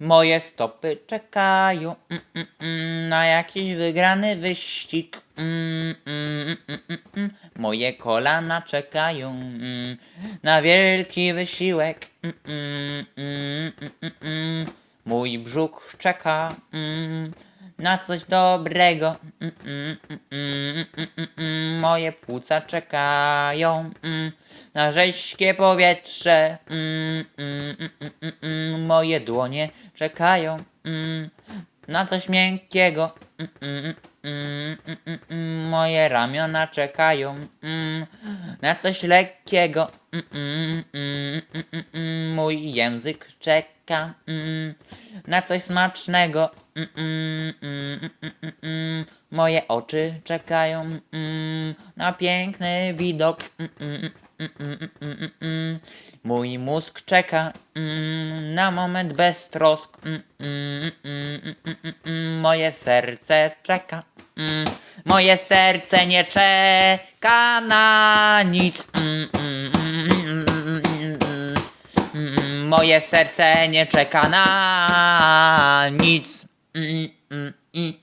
Moje stopy czekają mm, mm, mm, na jakiś wygrany wyścig. Mm, mm, mm, mm, mm. Moje kolana czekają mm, na wielki wysiłek. Mm, mm, mm, mm, mm, mm. Mój brzuch czeka mm, na coś dobrego. Mm, mm, mm, mm, mm, mm, mm. Moje płuca czekają mm, na rześkie powietrze. Mm, mm, mm, mm, mm, mm. Moje dłonie czekają mm, na coś miękkiego. Mm, mm, mm. Moje ramiona czekają mm, na coś lekkiego. Mm, mm, mm, mm, mm. Mój język czeka mm, na coś smacznego. Mm, mm, mm, mm, mm. Moje oczy czekają mm, na piękny widok. Mm, mm, mm, mm, mm. Mój mózg czeka mm, na moment bez trosk. Mm, mm, mm. Moje serce czeka. Mm, moje serce nie czeka na nic. Mm, mm, mm, mm, mm, mm, mm. Moje serce nie czeka na nic. Mm, mm, mm.